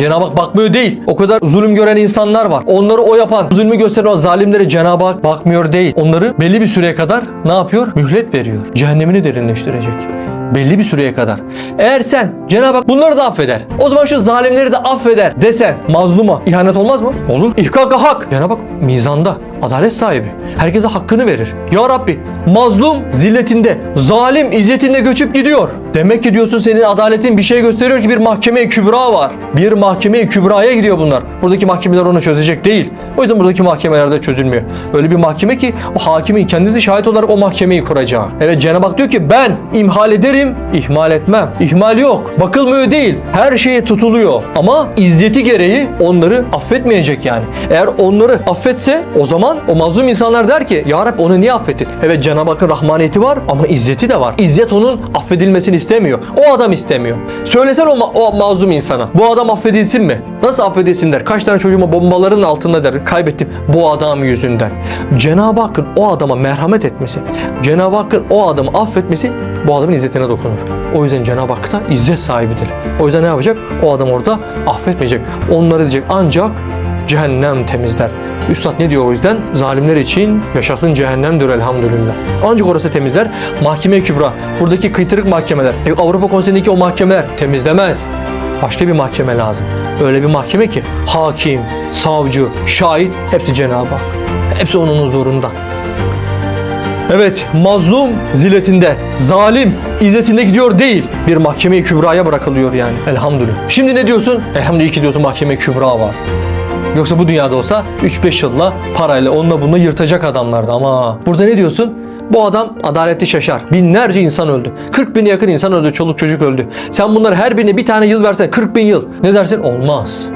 Cenab-ı Hak bakmıyor değil. O kadar zulüm gören insanlar var. Onları o yapan, zulmü gösteren o zalimlere Cenab-ı Hak bakmıyor değil. Onları belli bir süreye kadar ne yapıyor? Mühlet veriyor. Cehennemini derinleştirecek. Belli bir süreye kadar. Eğer sen Cenab-ı Hak bunları da affeder. O zaman şu zalimleri de affeder desen mazluma ihanet olmaz mı? Olur. İhkaka hak. Cenab-ı Hak mizanda adalet sahibi. Herkese hakkını verir. Ya Rabbi mazlum zilletinde, zalim izzetinde göçüp gidiyor. Demek ki diyorsun senin adaletin bir şey gösteriyor ki bir mahkeme-i kübra var. Bir mahkeme-i kübraya gidiyor bunlar. Buradaki mahkemeler onu çözecek değil. O yüzden buradaki mahkemelerde çözülmüyor. Öyle bir mahkeme ki o hakimin kendisi şahit olarak o mahkemeyi kuracak. Evet Cenab-ı Hak diyor ki ben imhal ederim, ihmal etmem. İhmal yok. Bakılmıyor değil. Her şeye tutuluyor. Ama izzeti gereği onları affetmeyecek yani. Eğer onları affetse o zaman o mazlum insanlar der ki Ya Rab onu niye affettin? Evet Cenab-ı Hakk'ın rahmaniyeti var ama izzeti de var. İzzet onun affedilmesini istemiyor. O adam istemiyor. Söylesen o, ma- o mazlum insana. Bu adam affedilsin mi? Nasıl affedilsin der. Kaç tane çocuğuma bombaların altında der. Kaybettim bu adam yüzünden. Cenab-ı Hakk'ın o adama merhamet etmesi, Cenab-ı Hakk'ın o adamı affetmesi bu adamın izzetine dokunur. O yüzden Cenab-ı Hak da izzet sahibidir. O yüzden ne yapacak? O adam orada affetmeyecek. Onları diyecek ancak cehennem temizler. Üstad ne diyor o yüzden? Zalimler için yaşasın cehennemdir elhamdülillah. Ancak orası temizler. Mahkeme-i Kübra. Buradaki kıytırık mahkemeler. e, Avrupa Konseyi'ndeki o mahkemeler temizlemez. Başka bir mahkeme lazım. Öyle bir mahkeme ki hakim, savcı, şahit hepsi Cenab-ı Hak. Hepsi onun huzurunda. Evet, mazlum zilletinde, zalim izzetinde gidiyor değil. Bir mahkeme-i kübraya bırakılıyor yani. Elhamdülillah. Şimdi ne diyorsun? Elhamdülillah ki diyorsun mahkeme-i kübra var. Yoksa bu dünyada olsa 3-5 yılla parayla onunla bununla yırtacak adamlardı ama burada ne diyorsun? Bu adam adaleti şaşar. Binlerce insan öldü. 40 bine yakın insan öldü. Çoluk çocuk öldü. Sen bunlar her birine bir tane yıl versen 40 bin yıl. Ne dersin? Olmaz.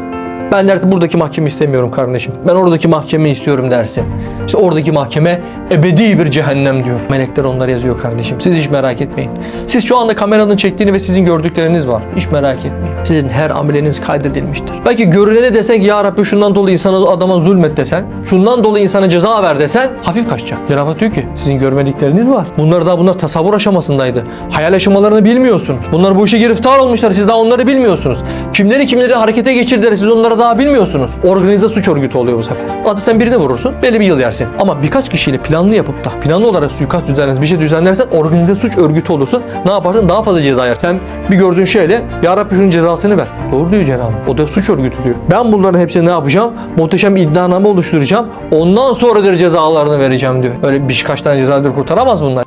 Ben dersin buradaki mahkeme istemiyorum kardeşim. Ben oradaki mahkeme istiyorum dersin. İşte oradaki mahkeme ebedi bir cehennem diyor. Melekler onları yazıyor kardeşim. Siz hiç merak etmeyin. Siz şu anda kameranın çektiğini ve sizin gördükleriniz var. Hiç merak etmeyin. Sizin her ameliniz kaydedilmiştir. Belki görünene desen ki ya Rabbi şundan dolayı insana adama zulmet desen, şundan dolayı insana ceza ver desen hafif kaçacak. Cenab-ı diyor ki sizin görmedikleriniz var. Bunlar daha bunlar tasavvur aşamasındaydı. Hayal aşamalarını bilmiyorsunuz. Bunlar bu işe giriftar olmuşlar. Siz daha onları bilmiyorsunuz. Kimleri kimleri harekete geçirdiler siz onları daha bilmiyorsunuz. Organize suç örgütü oluyor bu sefer. Adı sen birini vurursun belli bir yıl yersin. Ama birkaç kişiyle planlı yapıp da planlı olarak suikast düzenlersen bir şey düzenlersen organize suç örgütü olursun. Ne yaparsın? Daha fazla ceza yersin. Sen bir gördüğün şeyle ya Rabbi şunun cezasını ver. Doğru diyor Cenab-ı. O da suç örgütü diyor. Ben bunların hepsini ne yapacağım? Muhteşem iddianame oluşturacağım. Ondan sonra der cezalarını vereceğim diyor. Öyle birkaç tane cezaları kurtaramaz bunlar.